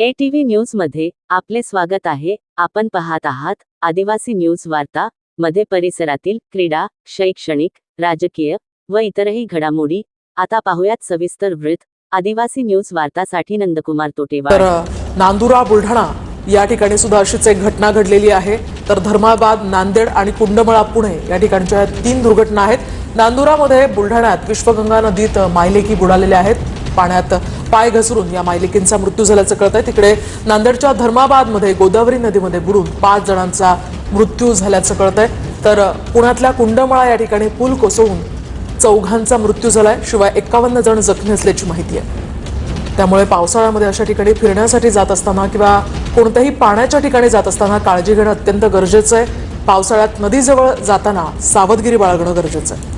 ATV न्यूजमध्ये आपले स्वागत आहे. आपण पाहत आहात आदिवासी न्यूज वार्ता मध्ये परिसरातील क्रीडा शैक्षणिक राजकीय व इतरही घडामोडी. आता पाहूयात सविस्तर वृत्त. आदिवासी न्यूज वार्तासाठी नंदकुमार तोटेवार. नांदुरा बुलढाणा या ठिकाणी सुद्धा अशीच एक घटना घडलेली आहे. तर धर्माबाद नांदेड आणि कुंडमळा पुणे या ठिकाणच्या तीन दुर्घटना आहेत. नांदुरामध्ये बुलढाण्यात विश्वगंगा नदीत मायलेकी बुडालेल्या आहेत. पाण्यात पाय घसरून या मायलिकींचा मृत्यू झाल्याचं कळत आहे तिकडे नांदेडच्या धर्माबादमध्ये गोदावरी नदीमध्ये बुडून पाच जणांचा मृत्यू झाल्याचं कळत आहे तर पुण्यातल्या कुंडमळा या ठिकाणी पूल कोसळून चौघांचा मृत्यू झालाय. शिवाय एकावन्न जण जखमी असल्याची माहिती आहे. त्यामुळे पावसाळ्यामध्ये अशा ठिकाणी फिरण्यासाठी जात असताना किंवा कोणत्याही पाण्याच्या ठिकाणी जात असताना काळजी घेणं अत्यंत गरजेचं आहे. पावसाळ्यात नदीजवळ जाताना सावधगिरी बाळगणं गरजेचं आहे.